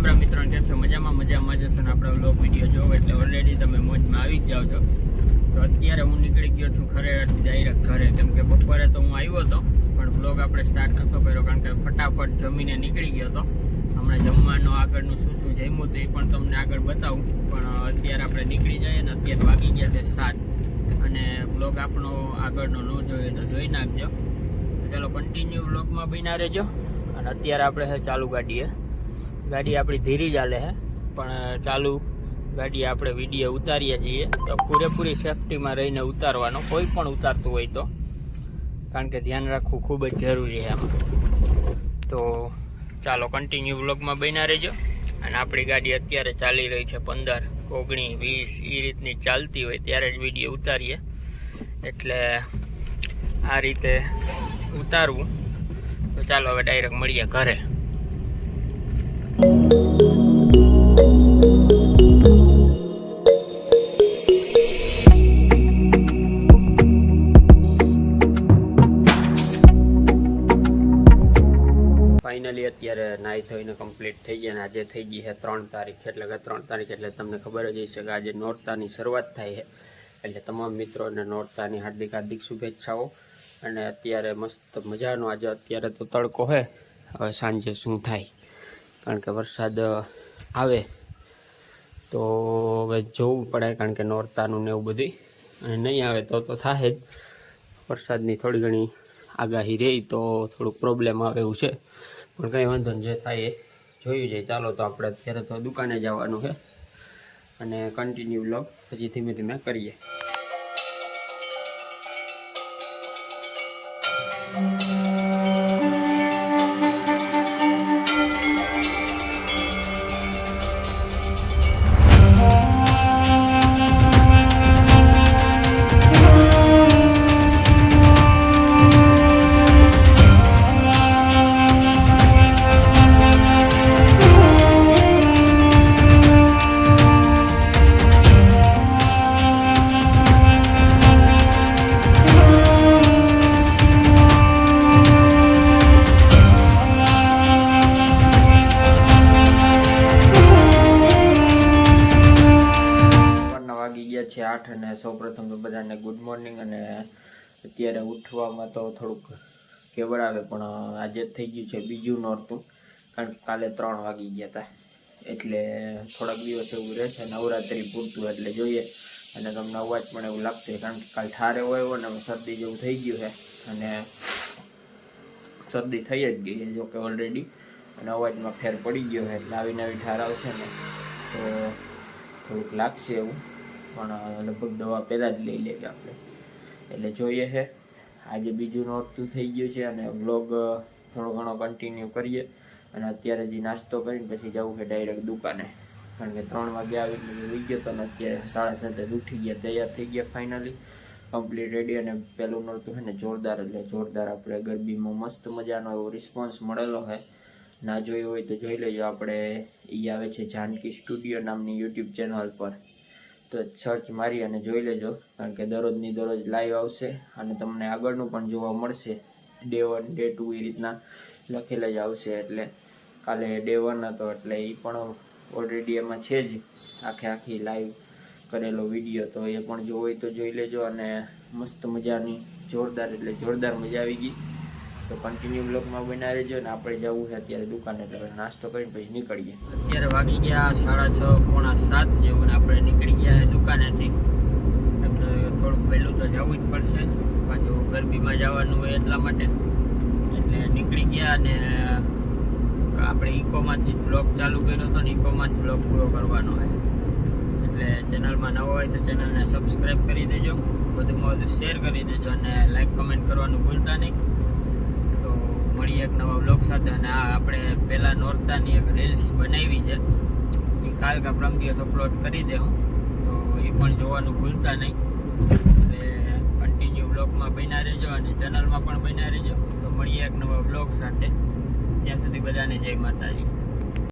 રામ રામ મિત્રો કેમ છો? મજામાં મજામાં જશો ને આપણે બ્લોગ વીડિયો જોવો એટલે ઓલરેડી તમે મોજમાં આવી જ જાઓ છો. તો અત્યારે હું નીકળી ગયો છું ખરેડાથી ડાયરેક્ટ ઘરે. કેમ કે બપોરે તો હું આવ્યો હતો, પણ બ્લોગ આપણે સ્ટાર્ટ નહોતો કર્યો કારણ કે ફટાફટ જમીને નીકળી ગયો હતો. હમણાં જમવાનું આગળનું શું શું જમ્યું હતું એ પણ તમને આગળ બતાવું. પણ અત્યારે આપણે નીકળી જઈએ ને અત્યારે વાગી ગયા છે સાત. અને બ્લોગ આપણો આગળનો ન જોઈએ તો જોઈ નાખજો. ચાલો કન્ટિન્યુ વ્લોગમાં બીના રહેજો. અને અત્યારે આપણે ચાલુ ગાડીએ ગાડી આપણી ધીરી ચાલે છે પણ ચાલુ ગાડી આપણે વીડિયો ઉતારીએ છીએ. તો પૂરેપૂરી સેફટીમાં રહીને ઉતારવાનો. કોઈ પણ ઉતારતું હોય તો. કારણ કે ધ્યાન રાખવું ખૂબ જ જરૂરી છે આમાં. તો, ચાલો કન્ટિન્યુ વ્લોગમાં બન્યા રહેજો. અને આપણી ગાડી અત્યારે ચાલી રહી છે પંદર ઓગણીસ વીસ એ રીતની ચાલતી હોય ત્યારે જ વીડિયો ઉતારીએ. એટલે, આ રીતે ઉતારવું. તો ચાલો હવે ડાયરેક્ટ મળીએ ઘરે. ફાઇનલી અત્યારે નાહી ધોઈને કમ્પ્લીટ થઈ ગયા અને આજે થઈ ગઈ છે ત્રણ તારીખ. એટલે કે ત્રણ તારીખ એટલે તમને ખબર જ હશે કે આજે નોરતાની શરૂઆત થાય છે. એટલે તમામ મિત્રોને નોરતાની હાર્દિક હાર્દિક શુભેચ્છાઓ. અને અત્યારે મસ્ત મજાનો આજે અત્યારે તો તડકો છે. હવે સાંજે શું થાય? કારણ કે વરસાદ આવે તો હવે જોવું પડે કારણ કે નોરતાનું ને એવું બધું અને નહીં આવે તો તો થાય જ. વરસાદની થોડી ઘણી આગાહી રહી તો થોડુંક પ્રોબ્લેમ આવે એવું છે. પણ કંઈ વાંધો જે થાય એ જોયું જાય. ચાલો તો આપણે અત્યારે તો દુકાને જવાનું છે. અને કન્ટિન્યુ બ્લોગ પછી ધીમે ધીમે કરીએ. છે આઠ અને સૌપ્રથમ તો બધાને ગુડ મોર્નિંગ અને અત્યારે ઉઠવામાં તો થોડુંક કેવળ પણ આજે થઈ ગયું છે બીજું નહોતું કારણ કે કાલે ત્રણ વાગી ગયા હતા એટલે થોડાક દિવસ એવું રહેશે નવરાત્રિ પૂરતું, એટલે જોઈએ. અને તમને અવાજ પણ એવું લાગશે કારણ કે કાલ ઠારે હોય ને શરદી જેવું થઈ ગયું છે. અને શરદી થઈ જ ગઈ છે જોકે ઓલરેડી અને અવાજમાં ફેર પડી ગયો છે, એટલે આવી નવી ઠાર આવશે ને, તો થોડુંક લાગશે એવું. પણ લગભગ દવા પહેલાં જ લઈ લેવી આપણે. એટલે જોઈએ છે. આજે બીજું નોરતું થઈ ગયું છે અને વ્લોગ થોડો ઘણો કન્ટિન્યુ કરીએ. અને અત્યારે જે નાસ્તો કરીને પછી જવું છે ડાયરેક્ટ દુકાને. કારણ કે ત્રણ વાગે આવીને હોઈ ગયો તો અને અત્યારે સાડા સાતે ઉઠી ગયા, તૈયાર થઈ ગયા ફાઇનલી કમ્પ્લીટ રેડી અને પહેલું નોરતું છે ને જોરદાર, એટલે જોરદાર આપણે ગરબીમાં મસ્ત મજાનો એવો રિસ્પોન્સ મળેલો છે. ના જોયું હોય તો જોઈ લેજો. આપણે એ આવે છે જાનકી સ્ટુડિયો નામની યુટ્યુબ ચેનલ પર. તો સર્ચ મારી અને જોઈ લેજો. કારણ કે દરરોજની દરરોજ લાઈવ આવશે અને તમને આગળનું પણ જોવા મળશે. ડે વન ડે ટુ એ રીતના લખેલા જ આવશે એટલે કાલે ડે વન હતો એટલે એ પણ ઓલરેડી એમાં છે જ. આખે આખી લાઈવ કરેલો વીડિયો તો એ પણ જોવો હોય તો જોઈ લેજો અને મસ્ત મજાની જોરદાર એટલે જોરદાર મજા આવી ગઈ. તો કન્ટિન્યુ બ્લોગમાં બના રહેજો ને આપણે જવું છે અત્યારે દુકાને એટલે નાસ્તો કરીને પછી નીકળીએ. અત્યારે વાગી ગયા સાડા છ, પોણા સાત જેવું ને આપણે નીકળી ગયા દુકાનેથી. થોડુંક વહેલું તો જવું જ પડશે. પાછું ગરબીમાં જવાનું હોય એટલા માટે. એટલે નીકળી ગયા અને આપણે ઇકોમાંથી બ્લોગ ચાલુ કર્યો હતો ને ઇકોમાં જ બ્લોગ પૂરો કરવાનો હોય. એટલે ચેનલમાં નવો હોય તો ચેનલને સબસ્ક્રાઈબ કરી દેજો. વધુમાં વધુ શેર કરી દેજો અને લાઈક કમેન્ટ કરવાનું ભૂલતા નહીં. મળીએ એક નવા બ્લોગ સાથે અને આ આપણે પહેલાં નોરતાની એક રીલ્સ બનાવી છે. એ કાલ કા પ્રમ દિવસ અપલોડ કરી દેવું તો એ પણ જોવાનું ભૂલતા નહીં. એટલે કન્ટિન્યુ બ્લોગમાં બન્યા રહેજો અને ચેનલમાં પણ બન્યા રહેજો. તો મળીએ એક નવા બ્લોગ સાથે. ત્યાં સુધી બધાને જય માતાજી.